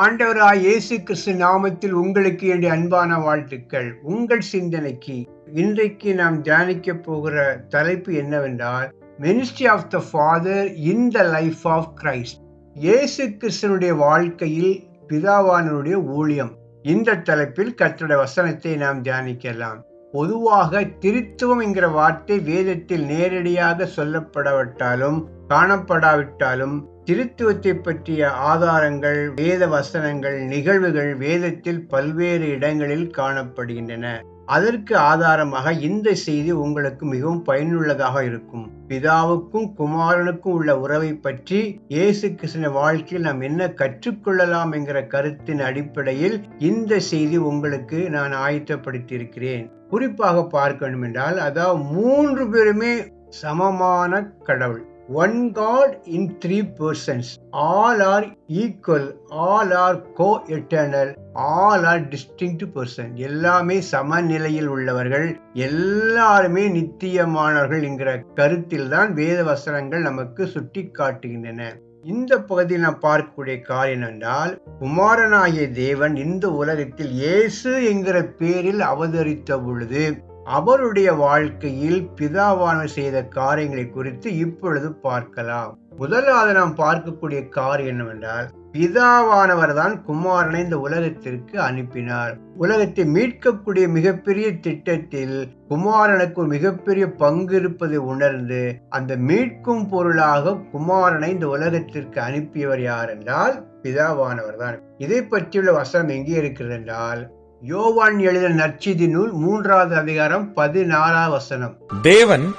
ஆண்டவராய் இயேசு கிறிஸ்து நாமத்தில் உங்களுக்கு என்னுடைய அன்பான வாழ்த்துக்கள். உங்கள் சிந்தனைக்கு இன்றைக்கு நாம் தியானிக்க போகிற தலைப்பு என்னவென்றால் ministry of the father in the life of Christ இயேசு கிறிஸ்தனுடைய வாழ்க்கையில் பிதாவானவருடைய ஊழியம். இந்த தலைப்பில் கர்த்தருடைய வசனத்தை நாம் தியானிக்கலாம். பொதுவாக திருத்துவம் என்கிற வார்த்தை வேதத்தில் நேரடியாக சொல்லப்படாவிட்டாலும் காணப்படாவிட்டாலும் திருத்துவத்தை பற்றிய ஆதாரங்கள் வேத வசனங்கள் நிகழ்வுகள் வேதத்தில் பல்வேறு இடங்களில் காணப்படுகின்றன. அதற்கு ஆதாரமாக இந்த செய்தி உங்களுக்கு மிகவும் பயனுள்ளதாக இருக்கும். பிதாவுக்கும் குமாரனுக்கும் உள்ள உறவை பற்றி இயேசு கிருஷ்ண வாழ்க்கையில் நாம் என்ன கற்றுக்கொள்ளலாம் என்கிற கருத்தின் அடிப்படையில் இந்த செய்தி உங்களுக்கு நான் ஆயத்தப்படுத்தியிருக்கிறேன். குறிப்பாக பார்க்க வேண்டும் என்றால் அதாவது மூன்று பேருமே சமமான கடவுள். One God in three persons all are equal all are co eternal all are distinct person எல்லாமே சமநிலையில் உள்ளவர்கள் எல்லாருமே நித்தியமானவர்கள் என்கிற கருத்தில் தான் வேத வசனங்கள் நமக்கு சுட்டி காட்டுகின்றன இந்த பகுதியில் நாம் பார்க்கக்கூடிய காரியம் என்றால் குமாரனாகிய தேவன் இந்த உலகத்தில் இயேசு என்கிற பேரில் அவதரித்த பொழுது அவருடைய வாழ்க்கையில் பிதாவானவர் செய்த காரியங்களை குறித்து இப்பொழுது பார்க்கலாம். முதலாவது நாம் பார்க்கக்கூடிய காரியம் என்னவென்றால் பிதாவானவர் தான் குமாரனை இந்த உலகத்திற்கு அனுப்பினார். உலகத்தை மீட்கக்கூடிய மிகப்பெரிய திட்டத்தில் குமாரனுக்கு ஒரு மிகப்பெரிய பங்கு இருப்பதை உணர்ந்து அந்த மீட்கும் பொருளாக குமாரனை இந்த உலகத்திற்கு அனுப்பியவர் யார் என்றால் பிதாவானவர் தான் இதை பற்றியுள்ள வசனம் எங்கே இருக்கிறது என்றால் யோவான் எழுதின நற்செய்தி நூல் மூன்றாவது அதிகாரம் பதினாறாவது வசனம். தேவன்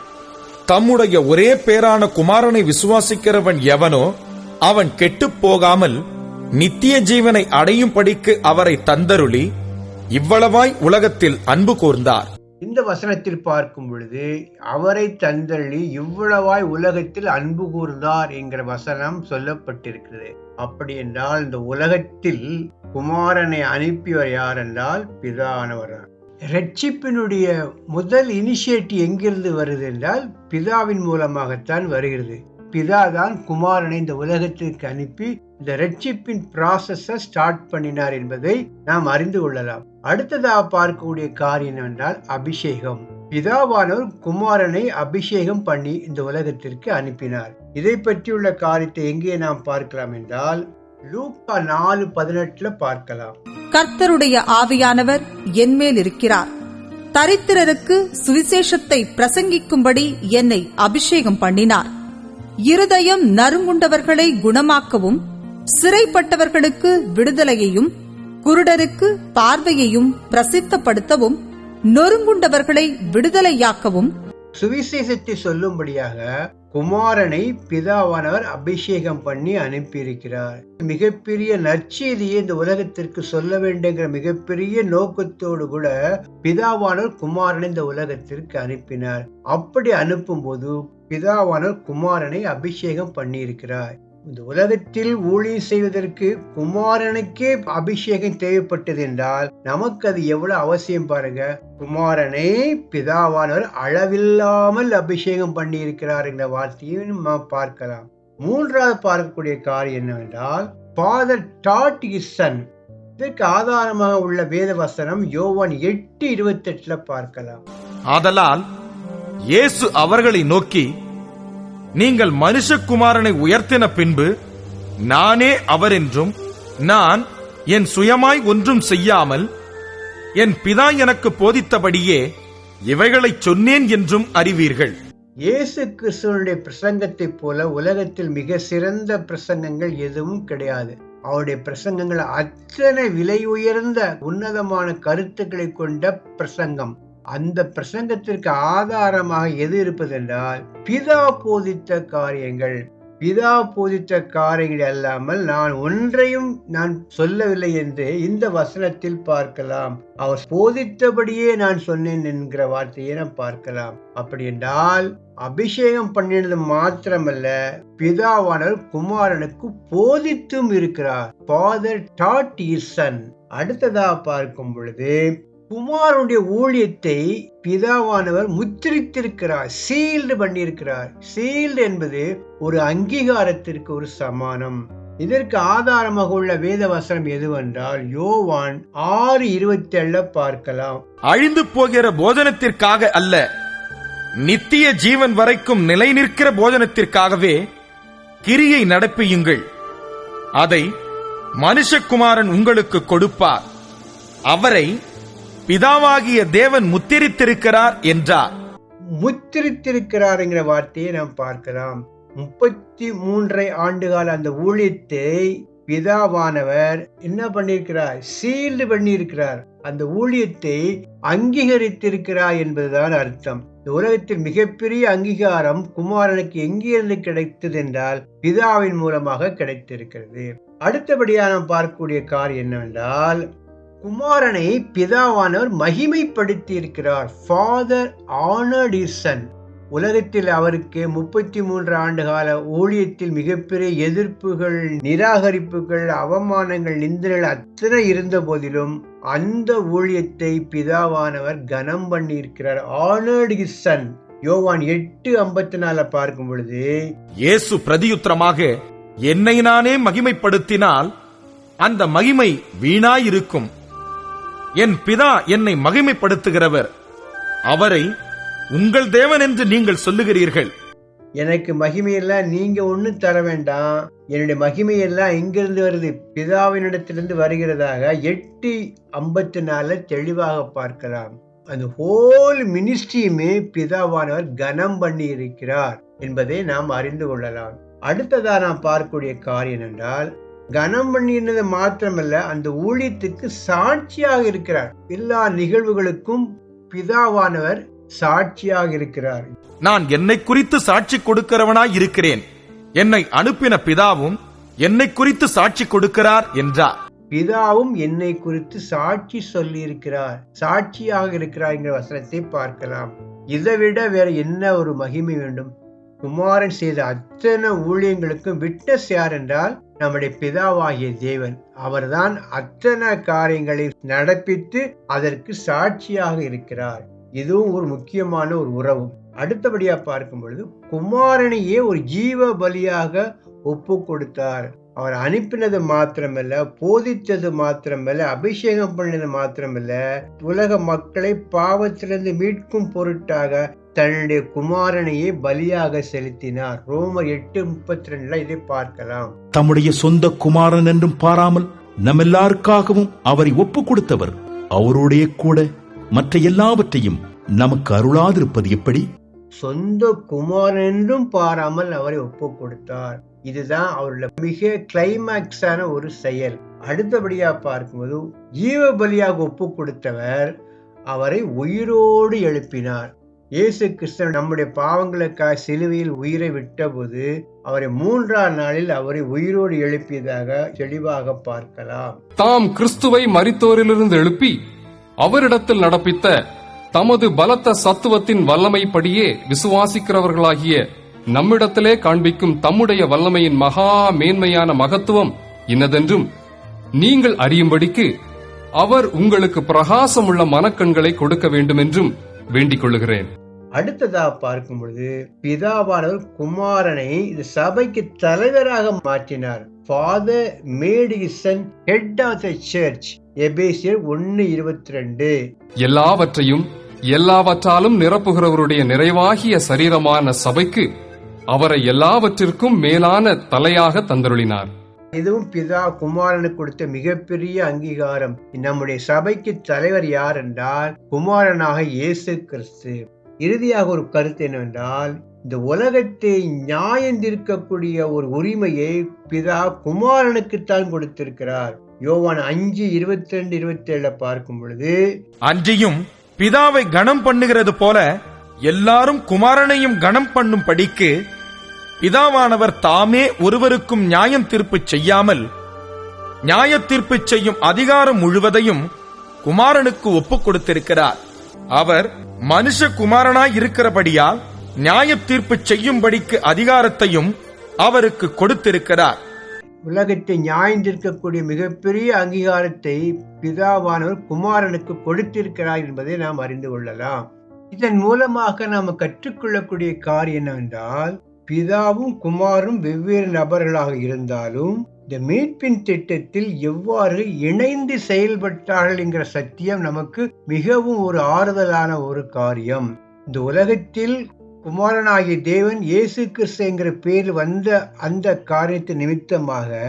தம்முடைய ஒரே பேரான குமாரனை விசுவாசிக்கிறவன் எவனோ அவன் கெட்டுப் போகாமல் நித்திய ஜீவனை அடையும் படிக்கு அவரை தந்தருளி இவ்வளவாய் உலகத்தில் அன்பு கூர்ந்தார். இந்த வசனத்தில் பார்க்கும் பொழுது அவரை தந்தள்ளி இவ்வளவாய் உலகத்தில் அன்பு கூர்ந்தார் என்கிற வசனம் சொல்லப்பட்டிருக்கிறது. அப்படி என்றால் இந்த உலகத்தில் குமாரனை அனுப்பியவர் யார் என்றால் பிதானவர். ரட்சிப்பினுடைய முதல் இனிஷியேட்டிவ் எங்கிருந்து வருது என்றால் பிதாவின் மூலமாகத்தான் வருகிறது. பிதா தான் குமாரனை இந்த உலகத்திற்கு அனுப்பி இந்த ரட்சிப்பின் ப்ராசஸ ஸ்டார்ட் பண்ணினார் என்பதை நாம் அறிந்து கொள்ளலாம். அடுத்ததாக பார்க்கக்கூடிய காரியம் என்னவென்றால் அபிஷேகம். பிதாவானவர் குமாரனை அபிஷேகம் பண்ணி இந்த உலகத்திற்கு அனுப்பினார். இதை பற்றியுள்ள காரியத்தை எங்கே நாம் பார்க்கலாம் என்றால் லூக்கா நாலு பதினெட்டுல பார்க்கலாம். கர்த்தருடைய ஆவியானவர் என்மேல் இருக்கிறார். தரித்திரருக்கு சுவிசேஷத்தை பிரசங்கிக்கும்படி என்னை அபிஷேகம் பண்ணினார். இருதயம் நறுங்குண்டவர்களை குணமாக்கவும் சிறைப்பட்டவர்களுக்கு விடுதலையையும் குருடருக்கு பார்வையையும் பிரசித்தப்படுத்தவும் நொறுங்குண்டவர்களை விடுதலையாக்கவும் சுவிசேஷத்தை சொல்லும்படியாக குமாரனை பிதாவானவர் அபிஷேகம் பண்ணி அனுப்பியிருக்கிறார். மிகப்பெரிய நற்செய்தியை இந்த உலகத்திற்கு சொல்ல வேண்டுங்கிற மிகப்பெரிய நோக்கத்தோடு கூட பிதாவானவர் குமாரனை இந்த உலகத்திற்கு அனுப்பினார். அப்படி அனுப்பும் போது பிதாவானவர் குமாரனை அபிஷேகம் பண்ணியிருக்கிறார். இந்த உலகத்தில் ஊழியம் செய்வதற்கு குமாரனுக்கே அபிஷேகம் தேவைப்பட்டது என்றால் நமக்கு அது எவ்வளவு அவசியம் பாருங்க? குமாரனை பிதாவானவர் அளவில்லாமல் அபிஷேகம் பண்ணி இருக்கிறார் என்ற வார்த்தையும் நம்ம பார்க்கலாம். மூன்றாவது பார்க்கக்கூடிய காரியம் என்னவென்றால் ஃபாதர் டாட் இஸ் சன் இதற்கு ஆதாரமாக உள்ள வேத வசனம் யோவான் எட்டு இருபத்தி எட்டுல பார்க்கலாம். ஆதலால் இயேசு அவர்களை நோக்கி நீங்கள் மனுஷகுமாரனை உயர்த்தின பின்பு நானே அவர் என்றும் நான் என் சுயமாய் ஒன்றும் செய்யாமல் என் பிதா எனக்கு போதித்தபடியே இவைகளைச் சொன்னேன் என்றும் அறிவீர்கள். இயேசு கிறிஸ்துவனுடைய பிரசங்கத்தைப் போல உலகத்தில் மிக சிறந்த பிரசங்கங்கள் எதுவும் கிடையாது. அவருடைய பிரசங்கங்கள் அத்தனை விலை உயர்ந்த உன்னதமான கருத்துக்களை கொண்ட பிரசங்கம். அந்த பிரசங்கத்திற்கு ஆதாரமாக எது இருப்பது என்றால் பிதா போதித்த காரியங்கள் பிதா போதித்த காரியங்கள் அல்லாமல் நான் ஒன்றையும் நான் சொல்லவில்லை என்று இந்த வசனத்தில் பார்க்கலாம். அவர் போதித்தபடியே நான் சொன்னேன் என்கிற வார்த்தையை நாம் பார்க்கலாம். அப்படி என்றால் அபிஷேகம் பண்ணினது மாத்திரமல்ல பிதாவானவர் குமாரனுக்கு போதித்தும் இருக்கிறார். ஃபாதர் டாட் இசன் அடுத்ததா பார்க்கும் பொழுது குமாரனுடைய ஊழியத்தை பிதாவானவர் முத்திரித்திருக்கிறார் சீல்டு பண்ணியிருக்கிறார். சீல்டு என்பது ஒரு அங்கீகாரத்திற்கு ஒரு சமானம். இதற்கு ஆதாரமாக உள்ள வேத வசனம் எதுவென்றால் யோவான் ஆறு இருபத்தி ஏழுல பார்க்கலாம். அழிந்து போகிற போஜனத்திற்காக அல்ல நித்திய ஜீவன் வரைக்கும் நிலை நிற்கிற போஜனத்திற்காகவே கிரியை நடப்பியுங்கள். அதை மனுஷகுமாரன் உங்களுக்கு கொடுப்பார். அவரை பிதாவாகிய தேவன் முத்திரித்திருக்கிறார் என்றார். முத்திரித்திருக்கிறாருங்கிற வார்த்தையை நாம் பார்க்கலாம். முப்பத்தி மூன்றை ஆண்டுகால அந்த ஊழியத்தை பிதாவானவர் என்ன பண்ணியிருக்கிறார்? சீல்டு பண்ணியிருக்கிறார். அந்த ஊழியத்தை அங்கீகரித்திருக்கிறார் என்பதுதான் அர்த்தம். இந்த உலகத்தில் மிகப்பெரிய அங்கீகாரம் குமாரனுக்கு எங்கிருந்து கிடைத்தது என்றால் பிதாவின் மூலமாக கிடைத்திருக்கிறது. அடுத்தபடியாக நாம் பார்க்கக்கூடிய கார் என்னவென்றால் குமாரனை பிதாவானவர் மகிமைப்படுத்தி இருக்கிறார் ஃபாதர் ஆனர்ட் இஸ் சன் உலகத்தில் அவருக்கு முப்பத்தி மூன்று ஆண்டு கால ஊழியத்தில் மிகப்பெரிய எதிர்ப்புகள் நிராகரிப்புகள் அவமானங்கள் நிந்தர்கள் அத்தனை இருந்த போதிலும் அந்த ஊழியத்தை பிதாவானவர் கனம் பண்ணியிருக்கிறார். இருக்கிறார் இஸ் சன் யோவான் எட்டு ஐம்பத்தி நால பார்க்கும் பொழுது இயேசு பிரதியுத்தரமாக என்னை நானே மகிமைப்படுத்தினால் அந்த மகிமை வீணாயிருக்கும். என் பிதா என்னை மகிமைப்படுத்துகிறவர். அவரை உங்கள் தேவன் என்று நீங்கள் சொல்லுகிறீர்கள். எனக்கு மகிமையெல்லாம் நீங்க ஒண்ணு தர வேண்டாம். என்னுடைய மகிமையெல்லாம் இங்கிருந்து வருது. பிதாவினிடத்திலிருந்து வருகிறதாக எட்டு ஐம்பத்தி நாலு தெளிவாக பார்க்கலாம். அந்த ஹோல் மினிஸ்ட்ரியுமே பிதாவானவர் கனம் பண்ணி இருக்கிறார் என்பதை நாம் அறிந்து கொள்ளலாம். அடுத்ததா நாம் பார்க்கக்கூடிய காரியம் என்றால் கனம் பண்ணினது மாத்திரமல்ல அந்த ஊழியத்துக்கு சாட்சியாக இருக்கிறார். எல்லா நிகழ்வுகளுக்கும் பிதாவானவர் சாட்சியாக இருக்கிறார். நான் என்னை குறித்து சாட்சி கொடுக்கிறவனாய் இருக்கிறேன். என்னை அனுப்பின பிதாவும் என்னை குறித்து சாட்சி கொடுக்கிறார் என்றார். பிதாவும் என்னை குறித்து சாட்சி சொல்லி இருக்கிறார் சாட்சியாக இருக்கிறார் என்கிற வசனத்தை பார்க்கலாம். இதை விட வேற என்ன ஒரு மகிமை வேண்டும்? குமாரன் செய்த அத்தனை ஊழியங்களுக்கும் விட்னஸ் யார் என்றால் நம்முடைய பிதாவாகிய தேவன். அவர்தான் அத்தனை காரியங்களை நடப்பித்து அதற்கு சாட்சியாக இருக்கிறார். இதுவும் ஒரு முக்கியமான ஒரு உறவு. அடுத்தபடியா பார்க்கும் பொழுது குமாரனையே ஒரு ஜீவ பலியாக ஒப்பு கொடுத்தார். அவர் அனுப்பினது மாத்திரமல்ல போதித்தது மாத்திரமல்ல அபிஷேகம் பண்ணது மாத்திரமல்ல உலக மக்களை பாவத்திலிருந்து மீட்கும் பொருட்டாக தன்னுடைய குமாரனையே பலியாக செலுத்தினார். ரோமர் எட்டு முப்பத்தி ரெண்டுல இதை பார்க்கலாம். தம்முடைய சொந்த குமாரன் என்றும் பாராமல் நம்மெல்லாருக்காகவும் அவரை ஒப்புக் கொடுத்தவர் அவரோடே கூட மற்ற எல்லாவற்றையும் நமக்கு அருளாதிருப்பது எப்படி? சொந்த குமாரன் என்றும் பாராமல் அவரை ஒப்பு கொடுத்தார். இதுதான் அவருடைய மிக கிளைமேக்ஸான ஒரு செயல். அடுத்தபடியா பார்க்கும்போது ஜீவ பலியாக ஒப்பு கொடுத்தவர் அவரை உயிரோடு எழுப்பினார். இயேசு கிறிஸ்தன் நம்முடைய பாவங்களுக்காக சிலுவையில் உயிரை விட்டபோது அவரை மூன்றாம் நாளில் அவரை உயிரோடு எழுப்பியதாக தெளிவாக பார்க்கலாம். தாம் கிறிஸ்துவை மறித்தோரிலிருந்து எழுப்பி அவரிடத்தில் நடப்பித்த தமது பலத்த சத்துவத்தின் வல்லமைப்படியே விசுவாசிக்கிறவர்களாகிய நம்மிடத்திலே காண்பிக்கும் தம்முடைய வல்லமையின் மகா மேன்மையான மகத்துவம் இன்னதென்றும் நீங்கள் அறியும்படிக்கு அவர் உங்களுக்கு பிரகாசமுள்ள மனக்கண்களை கொடுக்க வேண்டுமென்றும் வேண்டிக் கொள்ளுகிறேன். அடுத்ததா பார்க்கும் பொழுது பிதாவானவர் குமாரனை இந்த சபைக்கு தலைவராக மாற்றினார். Father made head of the church எபேசியர் ஒன்னு இருபத்தி ரெண்டு எல்லாவற்றையும் எல்லாவற்றாலும் நிரப்புகிறவருடைய நிறைவாகிய சரீரமான சபைக்கு அவரை எல்லாவற்றிற்கும் மேலான தலையாக தந்தருளினார். இதுவும் பிதா குமாரனுக்கு கொடுத்த மிகப்பெரிய அங்கீகாரம். நம்முடைய சபைக்கு தலைவர் யார் என்றால் குமாரனாக இயேசு கிறிஸ்து. இறுதியாக ஒரு கருத்து என்னவென்றால் இந்த உலகத்தை நியாயந்திருக்கக்கூடிய ஒரு உரிமையை பிதா குமாரனுக்குத்தான் கொடுத்திருக்கிறார். யோவான் அஞ்சு இருபத்தி ரெண்டு இருபத்தி ஏழுல பார்க்கும் பொழுது அன்றியும் பிதாவை கணம் பண்ணுகிறது போல எல்லாரும் குமாரனையும் கணம் பண்ணும் படிக்கு பிதாவானவர் தாமே ஒருவருக்கும் நியாயம் தீர்ப்பு செய்யாமல் நியாய தீர்ப்பு செய்யும் அதிகாரம் முழுவதையும் குமாரனுக்கு ஒப்புக் கொடுத்திருக்கிறார். அவர் மனுஷகுமாரனாய் இருக்கிறபடியால் நியாய தீர்ப்பு செய்யும்படிக்கு அதிகாரத்தையும் அவருக்கு கொடுத்திருக்கிறார். உலகத்தை நியாயந்திருக்கக்கூடிய மிகப்பெரிய அங்கீகாரத்தை பிதாவானவர் குமாரனுக்கு கொடுத்திருக்கிறார் என்பதை நாம் அறிந்து கொள்ளலாம். இதன் மூலமாக நாம் கற்றுக்கொள்ளக்கூடிய காரியம் என்னவென்றால் பிதாவும் குமாரும் வெவ்வேறு நபர்களாக இருந்தாலும் இந்த மீட்பின் திட்டத்தில் எவ்வாறு இணைந்து செயல்பட்டார்கள் என்கிற சத்தியம் நமக்கு மிகவும் ஒரு ஆறுதலான ஒரு காரியம். இந்த உலகத்தில் குமாரனாகிய தேவன் இயேசு கிறிஸ்து என்கிற பேர் வந்த அந்த காரியத்தை நிமித்தமாக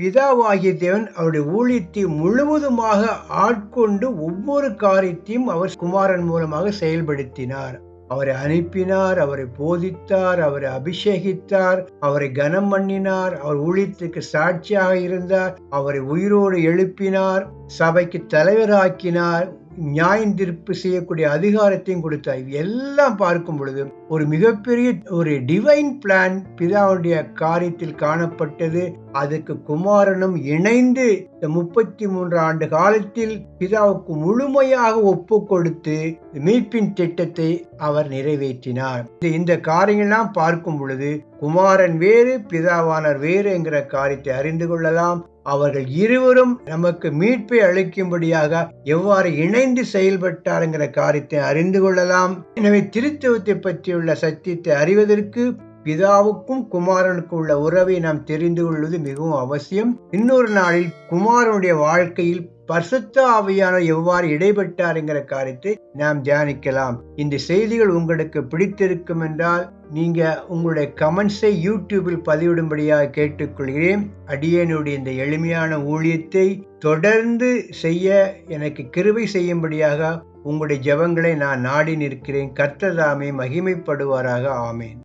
பிதாவாகிய தேவன் அவருடைய ஊழியத்தை முழுவதுமாக ஆட்கொண்டு ஒவ்வொரு காரியத்தையும் அவர் குமாரன் மூலமாக செயல்படுத்தினார். அவரை அனுப்பினார் அவரை போதித்தார் அவரை அபிஷேகித்தார் அவரை கனம் பண்ணினார் அவர் ஊழியத்துக்கு சாட்சியாக இருந்தார் அவரை உயிரோடு எழுப்பினார் சபைக்கு தலைவராக்கினார். நியாயம் தீர்ப்பு செய்யக்கூடிய அதிகாரத்தையும் கொடுத்தார். எல்லாம் பார்க்கும் பொழுது ஒரு மிகப்பெரிய ஒரு டிவைன் பிளான் பிதாவுடைய காரியத்தில் காணப்பட்டது. அதுக்கு குமாரனும் இணைந்து இந்த முப்பத்தி மூன்று ஆண்டு காலத்தில் பிதாவுக்கு முழுமையாக ஒப்பு கொடுத்து மீட்பின் திட்டத்தை அவர் நிறைவேற்றினார். இந்த- இந்த காரியங்கள்லாம் பார்க்கும் பொழுது குமாரன் வேறு பிதாவானர் வேறு என்கிற காரியத்தை அறிந்து கொள்ளலாம். அவர்கள் இருவரும் நமக்கு மீட்பை அளிக்கும்படியாக எவ்வாறு இணைந்து செயல்பட்டாருங்கிற காரியத்தை அறிந்து கொள்ளலாம். எனவே திருத்துவத்தை பற்றியுள்ள சத்தியத்தை அறிவதற்கு பிதாவுக்கும் குமாரனுக்கும் உள்ள உறவை நாம் தெரிந்து கொள்வது மிகவும் அவசியம். இன்னொரு நாளில் குமாரனுடைய வாழ்க்கையில் பரிசுத்த ஆவியானவர் எவ்வாறு இடைப்பட்டார் என்கிற காரியத்தை நாம் தியானிக்கலாம். இந்த செய்திகள் உங்களுக்கு பிடித்திருக்கும் என்றால் நீங்க உங்களுடைய கமெண்ட்ஸை யூடியூபில் பதிவிடும்படியாக கேட்டுக்கொள்கிறேன். அடியனுடைய இந்த எளிமையான ஊழியத்தை தொடர்ந்து செய்ய எனக்கு கிருபை செய்யும்படியாக உங்களுடைய ஜெபங்களை நான் நாடி நிற்கிறேன். கர்த்ததாமே மகிமைப்படுவாராக. ஆமேன்.